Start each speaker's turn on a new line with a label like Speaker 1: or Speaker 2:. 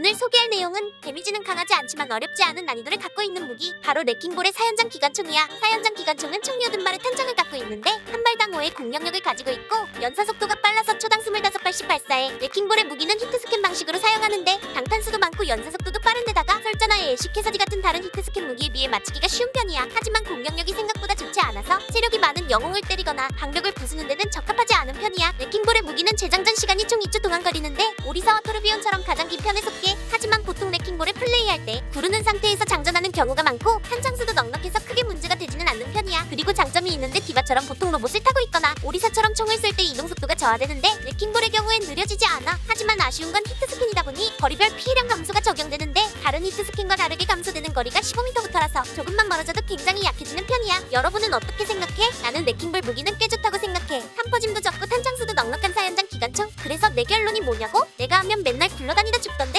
Speaker 1: 오늘 소개할 내용은 데미지는 강하지 않지만 어렵지 않은 난이도를 갖고 있는 무기 바로 레킹볼의 사연장 기관총이야. 사연장 기관총은 총 80발의 탄창을 갖고 있는데 한 발당 5의 공격력을 가지고 있고 연사 속도가 빨라서 초당 25발씩 발사해 레킹볼의 무기는 히트 스캔 방식으로 사용하는데 당탄수도 많고 연사 속도도 빠른데다가 설전화의 애쉬 캐서디 같은 다른 히트 스캔 무기에 비해 맞추기가 쉬운 편이야. 하지만 공격력이 생각보다 좋지 않아서 체력이 많은 영웅을 때리거나 방벽을 부수는 데는 적합하지 않은 편이야. 레킹볼 의 무기는 재장전 시간이 총 2초 동안 걸리는데 오리사와 토르비온처럼 가장 긴 편에 속해. 하지만 보통 레킹볼을 플레이할 때 구르는 상태에서 장전하는 경우가 많고 탄창수도 넉넉해서 크게 문제가 되지는 않는 편이야. 그리고 장점이 있는데 디바처럼 보통 로봇을 타고 있거나 오리사처럼 총을 쏠때 이동 속도가 저하되는데 레킹볼의 경우엔 느려지지 않아. 하지만 아쉬운 건 히트 스캔이다 보니 거리별 피해량 감소가 적용되는데 다른 히트 스캔과 다르게 감소되는 거리가 15m부터라서 조금만 멀어져도 굉장히 약해지는 편이야. 여러분은 어떻게 생각해? 나는 레킹볼 무기는 꽤 좋다고 생각해. 탐퍼짐도 적고 탄창수도 넉넉한 그래서 내 결론이 뭐냐고? 내가 하면 맨날 굴러다니다 죽던